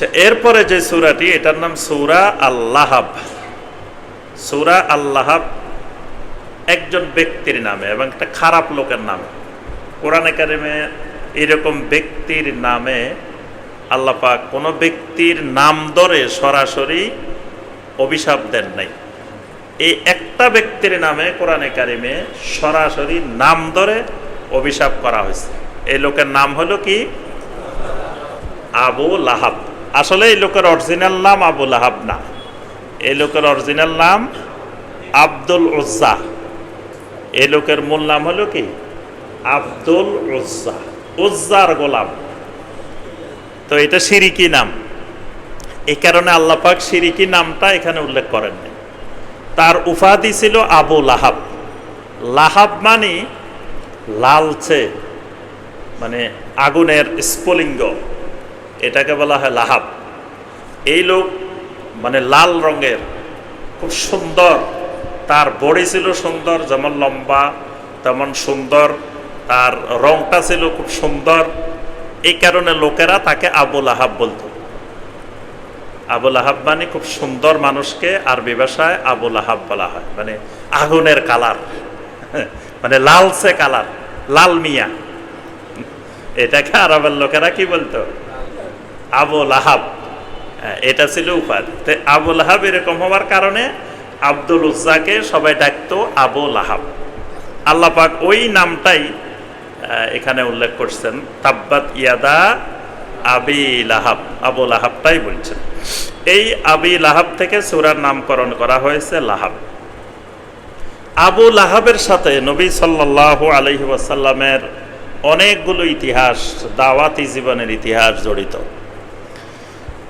আচ্ছা এরপরে যে সূরাটি, এটার নাম সূরা আল্লাহাব। সূরা আল্লাহাব একজন ব্যক্তির নামে এবং একটা খারাপ লোকের নামে। কোরআনে কারিমে এরকম ব্যক্তির নামে আল্লাহ পাক কোনো ব্যক্তির নাম ধরে সরাসরি অভিশাপ দেন নাই। এই একটা ব্যক্তির নামে কোরআনে কারিমে সরাসরি নাম ধরে অভিশাপ করা হয়েছে। এই লোকের নাম হলো কি? আবু লাহাব। আসলে এই লোকের অরিজিনাল নাম আবু লাহাব না। এই লোকের অরিজিনাল নাম আব্দুল উজ্জা। এই লোকের মূল নাম হলো কি? আব্দুল উজ্জা। উজ্জার গোলাম। তো এটা সিরিকি নাম। এই কারণে আল্লাহ পাক সিরিকি নামটা এখানে উল্লেখ করেন তার উপাধি ছিল আবু লাহাব। লাহাব মানে লালচে মানে আগুনের স্ফুলিঙ্গ। এটাকে বলা হয় লাহাব। এই লোক মানে লাল রঙের, খুব সুন্দর। তার বডি ছিল সুন্দর, যেমন লম্বা, তেমন সুন্দর। তার রংটা ছিল খুব সুন্দর। এই কারণে লোকেরা তাকে আবুল আহাব বলতো। আবুল আহাব মানে খুব সুন্দর মানুষকে আরবি ভাষায় আবুল আহাব বলা হয়। মানে আগুনের কালার। মানে লালসে কালার, লাল মিয়া। এটাকে আরবের লোকেরা কি বলতো? আবুল আহাব হ্যাঁ, এটা ছিল উপাধি তো আবুল আহাব এরকম হওয়ার কারণে আব্দুল উজ্জাকে সবাই ডাকতো আবুল আহাব আল্লাহ পাক ওই নামটাই এখানে উল্লেখ করছেন। তাব্বাত ইয়াদা আবি লাহাব। আবু লাহাবটাই বলছেন। এই আবি লাহাব থেকে সুরার নামকরণ করা হয়েছে লাহাব। আবু লাহাবের সাথে নবী সাল্লাহ আলহি ওয়াসাল্লামের অনেকগুলো ইতিহাস দাওয়াতি জীবনের ইতিহাস জড়িত।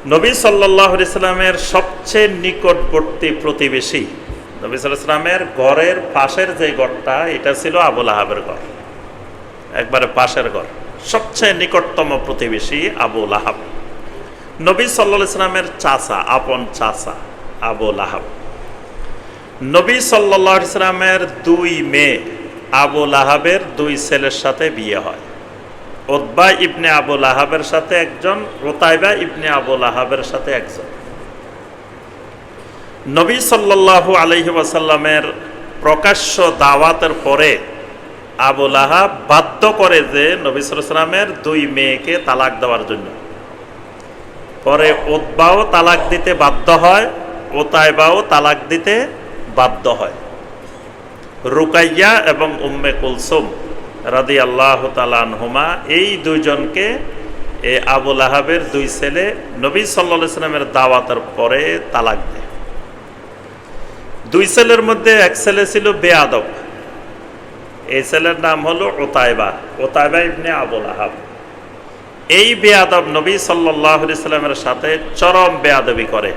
নবী সাল্লাহ ইসলামের সবচেয়ে নিকটবর্তী প্রতিবেশী। নবী সাল্লামের ঘরের পাশের যে ঘরটা, এটা ছিল আবুল আহাবের ঘর। একবারে পাশের ঘর। সবচেয়ে নিকটতম প্রতিবেশী আবুল আহাব নবী সাল্লাহ ইসলামের চাচা, আপন চাচা আবুল আহাব নবী সাল্লাহ ইসলামের দুই মেয়ে আবুল আহাবের দুই ছেলের সাথে বিয়ে হয়। ওদবা ইবনে আবুল আহাবের সাথে একজন রোতাইবা ইবনে আবুল আহাবের সাথে একজন। নবী সাল্লাল্লাহু আলহি ওয়াসাল্লামের প্রকাশ্য দাওয়াতের পরে আবুল আহাব বাধ্য করে যে নবী সাল্লামের দুই মেয়েকে তালাক দেওয়ার জন্য। পরে ওদবাও তালাক দিতে বাধ্য হয় ওতাইবাও তালাক দিতে বাধ্য হয়। রুকাইয়া এবং উম্মে কুলসুম রাদি আল্লাহ তালানহুমা এই দুইজনকে, এ আবুল আহাবের দুই ছেলে নবী সাল্লা সাল্লামের দাওয়াতের পরে তালাক দেয়। দুই ছেলের মধ্যে এক ছেলে ছিল বেয়াদব এই ছেলের নাম হলো ওতাইবা ওতাইবা ইবনে আবুল আহাব এই বেয়াদব নবী সাল্লাহ সাল্লামের সাথে চরম বেয়াদবি করে।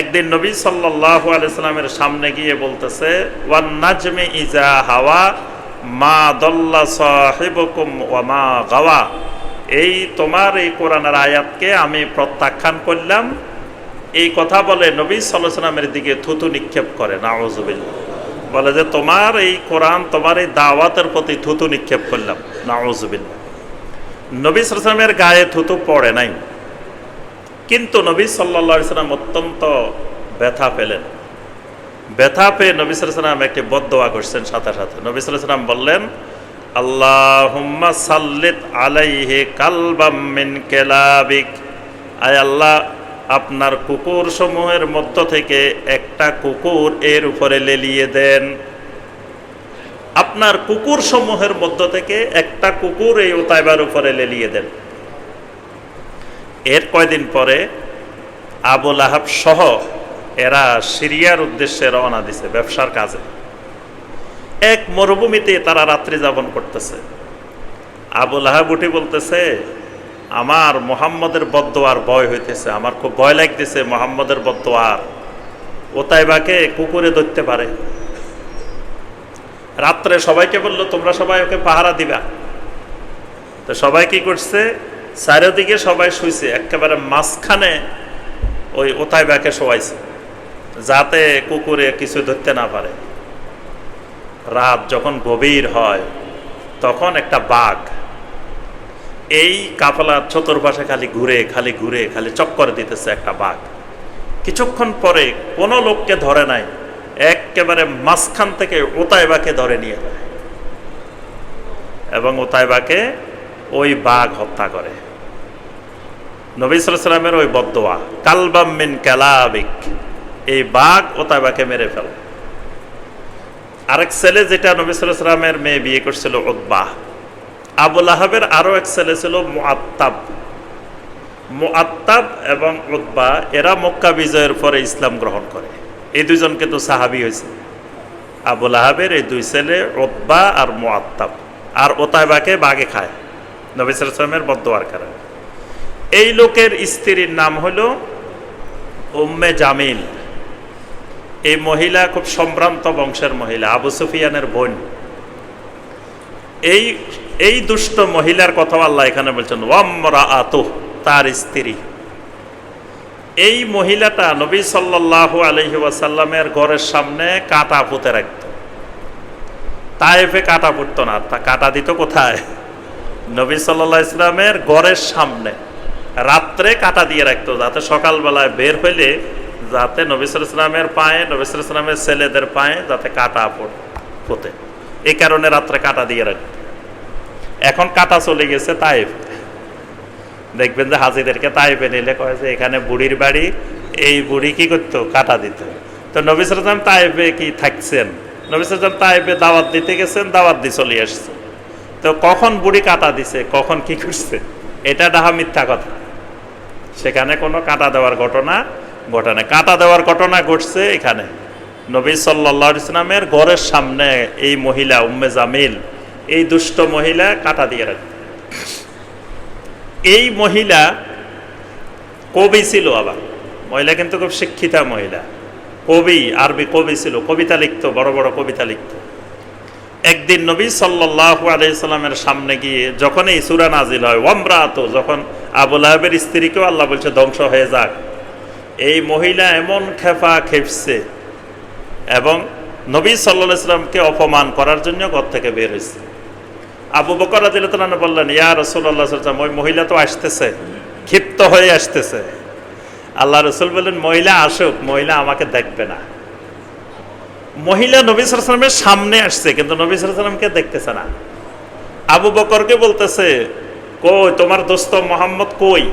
একদিন নবী সাল্লাহ আলাইসাল্লামের সামনে গিয়ে বলতেছে, ওয়ান নাজমে ইজা হাওয়া মা দল্লা সাহেবকুম গাওয়া। এই তোমার এই কোরআনের আয়াতকে আমি প্রত্যাখ্যান করলাম। এই কথা বলে নবী সাল্লামের দিকে থুতু নিক্ষেপ করে নাওজুবিল্লা বলে যে, তোমার এই কোরআন, তোমার এই দাওয়াতের প্রতি থুতু নিক্ষেপ করলাম নাওজুবিল্লা নবী সাল্লামের গায়ে থুতু পড়ে নাই। কিন্তু নবী সাল্লা সাল্লাম অত্যন্ত ব্যথা পেলেন। ব্যথা পেয়ে নবী সাল্লাম একটি বদোয়া করছেন সাথে সাথে নবী সাল্লাম বললেন আল্লাহ আল্লাহ, আপনার কুকুর সমূহের মধ্য থেকে একটা কুকুর এর উপরে লেলিয়ে দেন। আপনার কুকুর সমূহের মধ্য থেকে একটা কুকুর এই ওতাইবার উপরে লেলিয়ে দেন। এর কয়দিন পরে আবুল আহাব সহ এরা সিরিয়ার উদ্দেশ্যে রওনা দিছে ব্যবসার কাজে। এক মরুভূমিতে তারা রাত্রি যাপন করতেছে। আবুল আহাব উঠে বলতেছে, আমার মোহাম্মদের বদোয়ার ভয় হইতেছে, আমার খুব ভয় লাগতেছে মোহাম্মদের বদোয়ার ওতাইবাকে কুকুরে ধরতে পারে। রাত্রে সবাইকে বলল, তোমরা সবাই ওকে পাহারা দিবা। তো সবাই কি করছে, চারিদিকে সবাই শুইছে, একেবারে মাঝখানে ওই ওতাইবাকে শোয়াইছে। যাতে কুকুরে কিছু ধরতে না পারে। রাত যখন গভীর হয়, তখন একটা বাঘ এই কাফলার চতুর্পাশে খালি ঘুরে খালি ঘুরে, খালি চক্কর দিতেছে একটা বাঘ। কিছুক্ষণ পরে কোনো লোককে ধরে নাই, একেবারে মাঝখান থেকে ওতাইবাকে ধরে নিয়ে যায়। এবং ওতাইবাকে ওই বাঘ হত্যা করে। নবী সালামের ওই বদোয়া কালবাম মিন কালাবিক। এই বাঘ ওতাইবাকে মেরে ফেল। আরেক ছেলে যেটা নবী সালামের মেয়ে বিয়ে করছিল উদ্বাহ আবুল আহাবের আরও এক ছেলে ছিল মুআত্তাব। মুআত্তাব এবং উদ্বা এরা মক্কা বিজয়ের পরে ইসলাম গ্রহণ করে। এই দুজন কিন্তু সাহাবি হয়েছে। আবুল আহাবের এই দুই ছেলে উদ্বা আর মুআত্তাব। আর ওতাইবাকে বাগে খায়। নবী সালামের বদোয়ার কারণে। এই লোকের স্ত্রীর নাম হলো উম্মে জামিল। এই মহিলা খুব সম্ভ্রান্ত বংশের মহিলা, আবু সুফিয়ানের বোন। এই এই দুষ্ট মহিলার কথা আল্লাহ এখানে বলছেন ওয়ামরা আতু তার স্ত্রী। এই মহিলাটা নবী সাল্লাল্লাহু আলহি ওয়াসাল্লামের ঘরের সামনে কাটা পুঁতে রাখত। তাইফে কাটা পুঁততো না, তা কাটা দিত কোথায়? নবী সাল্লাহ ইসলামের ঘরের সামনে। রাত্রে কাটা দিয়ে রাখতো, যাতে সকালবেলায় বের হইলে যাতে নবিসুল ইসলামের পায়ে নবিসুল ইসলামের ছেলেদের পায়ে যাতে কাটা পোতে। এই কারণে রাত্রে কাটা দিয়ে রাখতো এখন কাটা চলে গেছে তাইফ। দেখবেন যে হাজিদেরকে তাইফে নিলে কয় যে, এখানে বুড়ির বাড়ি, এই বুড়ি কি করতো? কাটা দিত। তো নবিসুল ইসলাম তাইফে কি থাকছেন? নবিসুল ইসলাম তাইফে দাওয়াত দিতে গেছেন, দাওয়াত দিয়ে চলে আসছে। তো কখন বুড়ি কাটা দিছে, কখন কি করছে? এটা ডাহা মিথ্যা কথা। সেখানে কোনো কাটা দেওয়ার ঘটনা ঘটনা। কাটা দেওয়ার ঘটনা ঘটছে এখানে। নবী সাল্লা ইসলামের ঘরের সামনে এই মহিলা, উম্মে জামিল, এই দুষ্ট মহিলা কাটা দিয়ে রাখত এই মহিলা কবি ছিল আবার। মহিলা কিন্তু খুব শিক্ষিতা মহিলা। কবি, আরবি কবি ছিল, কবিতা লিখত, বড় বড় কবিতা লিখত। একদিন নবী সাল্লাহ আলাইসাল্লামের সামনে গিয়ে যখন এই সুরা নাজিল হয় ওমরা তো যখন আবুল আহবের স্ত্রীকেও আল্লাহ বলছে, ধ্বংস হয়ে যাক। এই মহিলা এমন খেপা খেপছে এবং নবী সাল্লা অপমান করার জন্য ঘর থেকে বের হয়েছে। আবু বকর আদিল্লাহ বললেন, ইয়া রসুল্লাহ সাল্লাম, ওই মহিলা তো আসতেছে, ক্ষিপ্ত হয়ে আসতেছে। আল্লাহ রসুল বললেন, মহিলা আসুক, মহিলা আমাকে দেখবে না। মহিলা নবী সালামের সামনে আসছে, কিন্তু নবী সালামকে দেখতেছে না। আবু বকরকে বলতেছে, কই, তোমার দোস্ত মোহাম্মদ কই?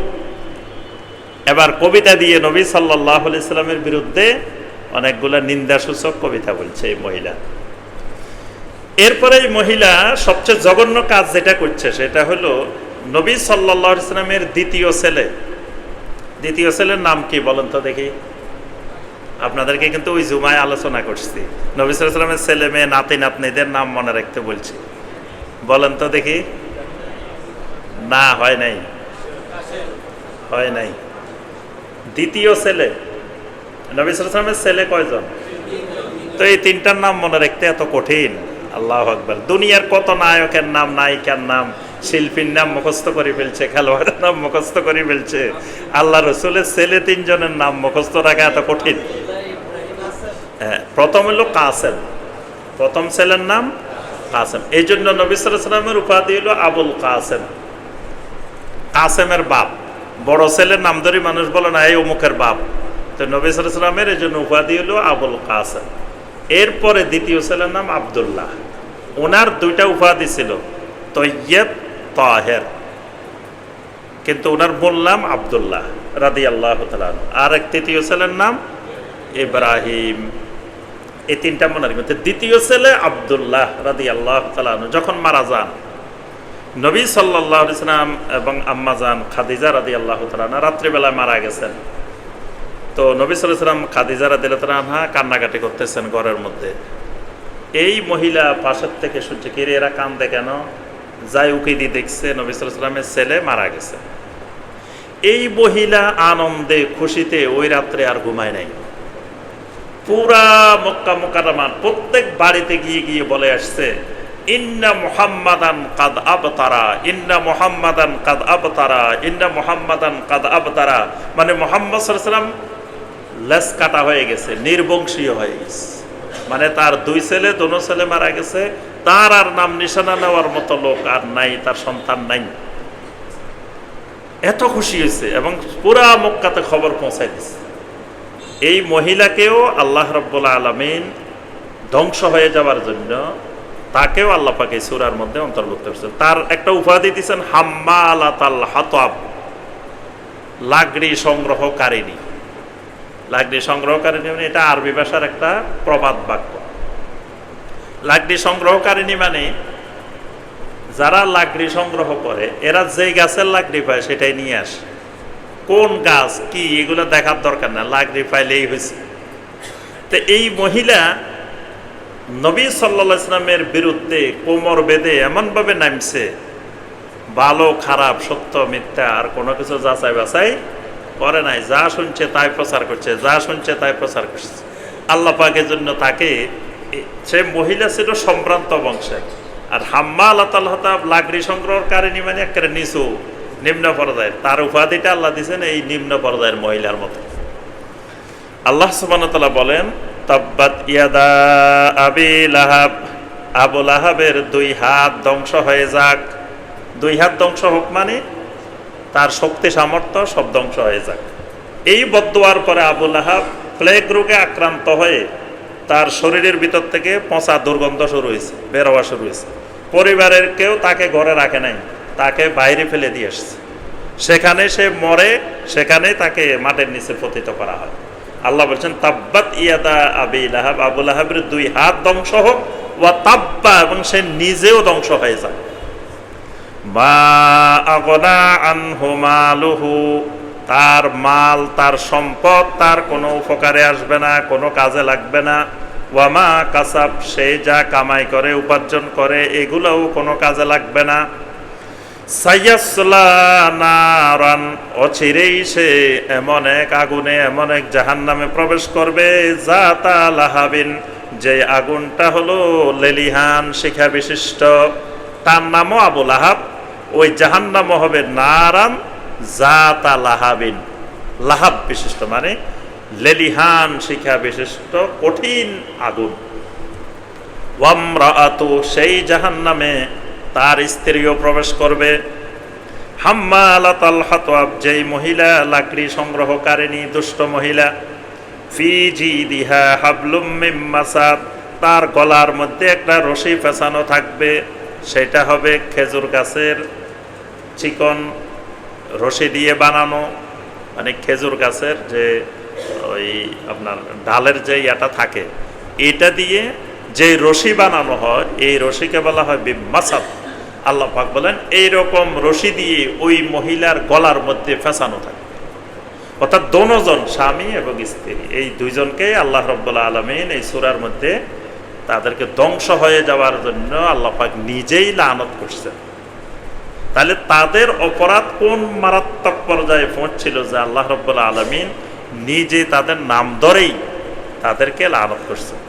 এবার কবিতা দিয়ে নবী সাল্লাহ ইসলামের বিরুদ্ধে অনেকগুলো নিন্দাসূচক কবিতা বলছে এই মহিলা। এরপরে এই মহিলা সবচেয়ে জঘন্য কাজ যেটা করছে সেটা হলো নবী সাল্লাহ ইসলামের দ্বিতীয় ছেলে। দ্বিতীয় ছেলের নাম কি বলেন তো দেখি। আপনাদেরকে কিন্তু ওই জুমায় আলোচনা করছি। নবী সালামের ছেলে মেয়ে, নাতি, নাতনিদের নাম মনে রাখতে বলছি। বলেন তো দেখি। না, হয় নাই। হয় নাই। দ্বিতীয় ছেলে। নবী সালামের ছেলে কয়জন? তো এই তিনটার নাম মনে রাখতে এত কঠিন। আল্লাহ আকবর। দুনিয়ার কত নায়কের নাম, নায়িকার নাম, শিল্পীর নাম মুখস্থ করে ফেলছে, খেলোয়াড়ের নাম মুখস্থ করে ফেলছে। আল্লাহ রসুলের ছেলে তিনজনের নাম মুখস্থ রাখা এত কঠিন। হ্যাঁ প্রথম হলো কাসেম। প্রথম ছেলের নাম কাসেম। এই জন্য নবিসামের উপাধি হলো আবুল কাসেম। কাসেমের বাপ। বড় ছেলের নাম ধরে মানুষ বলে না, এই অমুকের বাপ। তো নবিসামের এই জন্য উপাধি হলো আবুল কাসেম। এরপরে দ্বিতীয় ছেলের নাম আবদুল্লাহ। ওনার দুইটা উপাধি ছিল, তৈয়ব তাহের। কিন্তু ওনার মূল নাম আবদুল্লাহ রাদি আল্লাহ আর এক তৃতীয় ছেলের নাম ইব্রাহিম। এই তিনটা মনে রাখবেন দ্বিতীয় ছেলে আবদুল্লাহ রাদি আল্লাহ যখন মারা যান নবী সাল্লাহ ইসলাম এবং আম্মাজান খাদিজা রাদি আল্লাহ তালানা রাত্রিবেলায় মারা গেছেন। তো নবী সাল্লাম খাদিজা রাদি আল্লাহা কান্নাকাটি করতেছেন ঘরের মধ্যে। এই মহিলা পাশের থেকে শুনছে কিরে এরা কান্দে কেন? যাই উকি দিয়ে দেখছে নবী সাল্লামের ছেলে মারা গেছে। এই মহিলা আনন্দে, খুশিতে ওই রাত্রে আর ঘুমায় নাই। পুরা মক্কা মোকারমান প্রত্যেক বাড়িতে গিয়ে গিয়ে বলে আসছে ইন্না মুহাম্মাদান কাদ আবতারা, ইন্না মুহাম্মাদান কাদ আবতারা, ইন্না মুহাম্মাদান কাদ আবতারা। মানে মোহাম্মদ সাল্লাম লেস কাটা হয়ে গেছে, নির্বংশীয় হয়ে গেছে। মানে তার দুই ছেলে, দোনো ছেলে মারা গেছে, তার আর নাম নিশানা নেওয়ার মতো লোক আর নাই, তার সন্তান নাই। এত খুশি হয়েছে এবং পুরা মক্কাতে খবর পৌঁছাই দিছে। এই মহিলাকেও আল্লাহ রব্বুল আলমিন ধ্বংস হয়ে যাওয়ার জন্য তাকেও আল্লাহ পাকে সুরার মধ্যে অন্তর্ভুক্ত করছেন তার একটা উপাধি দিচ্ছেন হাম্মা আল্লাহ হাতাব, লাগড়ি সংগ্রহকারিণী। লাগড়ি সংগ্রহকারিণী মানে এটা আরবি ভাষার একটা প্রবাদ বাক্য। লাগড়ি সংগ্রহকারিণী মানে যারা লাগড়ি সংগ্রহ করে, এরা যেই গাছের লাগড়ি পায় সেটাই নিয়ে আসে। কোন গাছ, কি, এগুলো দেখার দরকার না লাকড়ি পাইলেই হয়েছে। তো এই মহিলা নবী সাল্লা ইসলামের বিরুদ্ধে কোমর বেঁধে এমনভাবে নামছে, ভালো, খারাপ, সত্য, মিথ্যা, আর কোনো কিছু যাচাই বাছাই করে নাই। যা শুনছে তাই প্রচার করছে, যা শুনছে তাই প্রচার করছে। আল্লাহ পাকের জন্য তাকে সে মহিলা ছিল সম্ভ্রান্ত বংশের আর হাম্মা আল্লাহ তাল্লাহ লাকড়ি সংগ্রহকারিনী মানে একেবারে নিচু, নিম্ন পর্যায়ের। তার উপাধিটা আল্লাহ দিয়েছেন এই নিম্ন পর্যায়ের মহিলার মতো। আল্লাহ সুবানতলা বলেন তাব্বাত ইয়াদা আবি লাহাব। আবু লাহাবের দুই হাত ধ্বংস হয়ে যাক। দুই হাত ধ্বংস হোক মানে তার শক্তি, সামর্থ্য সব ধ্বংস হয়ে যাক। এই বদোয়ার পরে আবু লাহাব প্লেগ রোগে আক্রান্ত হয়ে তার শরীরের ভিতর থেকে পচা দুর্গন্ধ শুরু হয়েছে বেরোয়া শুরু হয়েছে। পরিবারের কেউ তাকে ঘরে রাখে নাই, তাকে বাইরে ফেলে দিয়ে এসছে। সেখানে সে মরে, সেখানে তাকে মাটির নিচে পতিত করা হয়। আল্লাহ বলছেন, তাব্বাত ইয়াদা আবি লাহাব। আবু লাহাবের দুই হাত ধ্বংস হোক, ওয়া তাব্বা, এবং সে নিজেও ধ্বংস হয়ে যায়। মা আগনা আনহু মালুহু। তার মাল, তার সম্পদ, তার কোনো উপকারে আসবে না, কোনো কাজে লাগবে না। ওয়ামা কাসাব, সে যা কামাই করে, উপার্জন করে, এগুলোও কোনো কাজে লাগবে না। নারান, অচিরেই সে এমন এক আগুনে, এমন এক জাহান নামে প্রবেশ করবে যা তা লাহাবিন, যে আগুনটা হলো লেলিহান শিখা বিশিষ্ট। তার নামও আবু লাহাব, ওই জাহান নামও হবে নারান যা তা লাহাবিন। লাহাব বিশিষ্ট মানে লেলিহান শিখা বিশিষ্ট কঠিন আগুন। ওয়ামরাআতু, সেই জাহান্নামে তার স্ত্রীও প্রবেশ করবে। হাম্মা হাম্মালাতাল হাতওয়াব যেই মহিলা লাকড়ি সংগ্রহকারিণী, দুষ্ট মহিলা, ফি দিহা হাবলুম মিম মাসাদ, তার গলার মধ্যে একটা রশি ফেসানো থাকবে, সেটা হবে খেজুর গাছের চিকন রশি দিয়ে বানানো মানে খেজুর গাছের যে ওই আপনার ডালের যে ইয়াটা থাকে, এটা দিয়ে যে রশি বানানো হয়, এই রশিকে বলা হয় বিমাসাদ আল্লাহ পাক বলেন, এইরকম রশি দিয়ে ওই মহিলার গলার মধ্যে ফেসানো থাকে। অর্থাৎ দোনোজন স্বামী এবং স্ত্রী, এই দুইজনকে আল্লাহ রব্বুল্লাহ আলমিন এই সুরার মধ্যে তাদেরকে ধ্বংস হয়ে যাওয়ার জন্য আল্লাহ পাক নিজেই লানত করছেন। তাহলে তাদের অপরাধ কোন মারাত্মক পর্যায়ে পৌঁছছিল যে আল্লাহ রব্বুল্লাহ আলমিন নিজে তাদের নাম ধরেই তাদেরকে লানত করছেন?